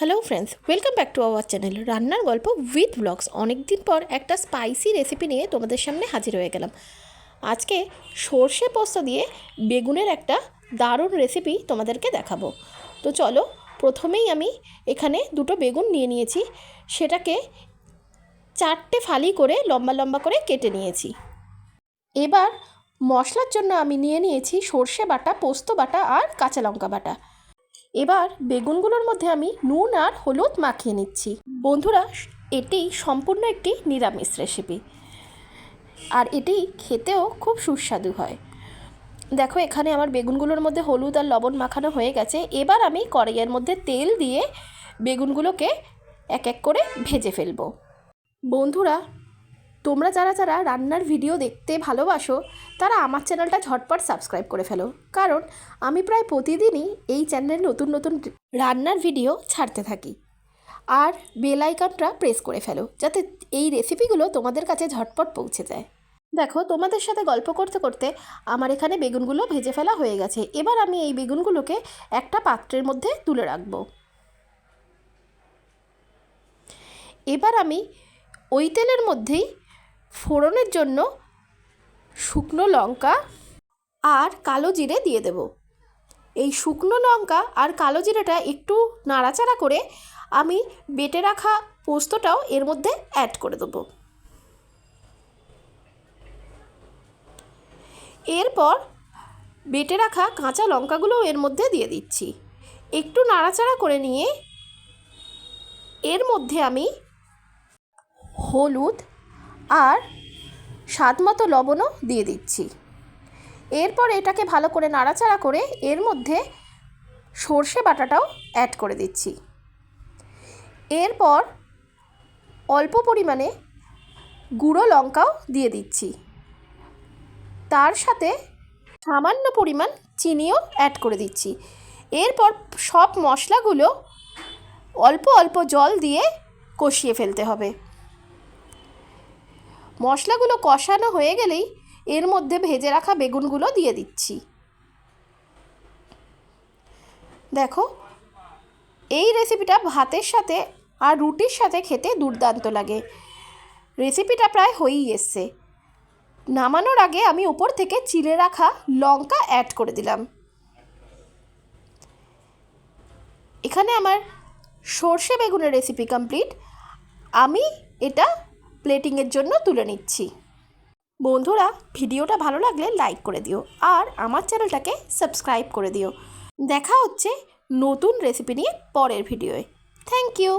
Hello friends welcome back to our channel রান্নার গল্প with blogs অনেক দিন পর একটা স্পাইসি রেসিপি নিয়ে তোমাদের সামনে হাজির হয়ে গেলাম। আজকে সর্ষে পোস্ত দিয়ে বেগুনের একটা দারুণ রেসিপি তোমাদেরকে দেখাবো। তো চলো, প্রথমেই আমি এখানে দুটো বেগুন নিয়ে নিয়েছি। সেটাকে চারটে ফালি করে লম্বা লম্বা করে কেটে নিয়েছি। এবার মশলার জন্য আমি নিয়ে নিয়েছি সর্ষে বাটা, পোস্ত বাটা আর কাঁচা লঙ্কা বাটা। এবার বেগুনগুলোর মধ্যে আমি নুন আর হলুদ মাখিয়ে নিচ্ছি। বন্ধুরা, এটি সম্পূর্ণ একটি নিরামিষ রেসিপি আর এটি খেতেও খুব সুস্বাদু হয়। দেখো, এখানে আমার বেগুনগুলোর মধ্যে হলুদ আর লবণ মাখানো হয়ে গেছে। এবার আমি কড়াইয়ের মধ্যে তেল দিয়ে বেগুনগুলোকে এক এক করে ভেজে ফেলব। বন্ধুরা তোমরা যারা যারা রান্নার ভিডিও দেখতে ভালোবাসো, তারা আমার চ্যানেলটা ঝটপট সাবস্ক্রাইব করে ফেলো। কারণ আমি প্রায় প্রতিদিনই এই চ্যানেলে নতুন নতুন রান্নার ভিডিও ছাড়তে থাকি। আর বেল আইকনটা প্রেস করে ফেলো, যাতে এই রেসিপিগুলো তোমাদের কাছে ঝটপট পৌঁছে যায়। দেখো, তোমাদের সাথে গল্প করতে করতে আমার এখানে বেগুনগুলো ভেজে ফেলা হয়ে গেছে। এবার আমি এই বেগুনগুলোকে একটা পাত্রের মধ্যে তুলে রাখব। এবার আমি ওই তেলের মধ্যেই ফোড়নের জন্য শুকনো লঙ্কা আর কালো জিরে দিয়ে দেব। এই শুকনো লঙ্কা আর কালো জিরেটা একটু নাড়াচাড়া করে আমি বেটে রাখা পোস্তটাও এর মধ্যে অ্যাড করে দেবো। এরপর বেটে রাখা কাঁচা লঙ্কাগুলোও এর মধ্যে দিয়ে দিচ্ছি। একটু নাড়াচাড়া করে নিয়ে এর মধ্যে আমি হলুদ আর স্বাদ মতো লবণও দিয়ে দিচ্ছি। এরপর এটাকে ভালো করে নাড়াচাড়া করে এর মধ্যে সর্ষে বাটাটাও অ্যাড করে দিচ্ছি। এরপর অল্প পরিমাণে গুঁড়ো লঙ্কাও দিয়ে দিচ্ছি। তার সাথে সামান্য পরিমাণ চিনিও অ্যাড করে দিচ্ছি। এরপর সব মশলাগুলো অল্প অল্প জল দিয়ে কষিয়ে ফেলতে হবে। মশলাগুলো কষানো হয়ে গেলেই এর মধ্যে ভেজে রাখা বেগুনগুলো দিয়ে দিচ্ছি। দেখো, এই রেসিপিটা ভাতের সাথে আর রুটির সাথে খেতে দুর্দান্ত লাগে। রেসিপিটা প্রায় হয়েই এসছে। নামানোর আগে আমি উপর থেকে চিড়ে রাখা লঙ্কা অ্যাড করে দিলাম। এখানে আমার সর্ষে বেগুনের রেসিপি কমপ্লিট আমি এটা প্লেটিংয়ের জন্য তুলে নিচ্ছি। বন্ধুরা, ভিডিওটা ভালো লাগলে লাইক করে দিও আর আমার চ্যানেলটাকে সাবস্ক্রাইব করে দিও। দেখা হচ্ছে নতুন রেসিপি নিয়ে পরের ভিডিওয়ে থ্যাংক ইউ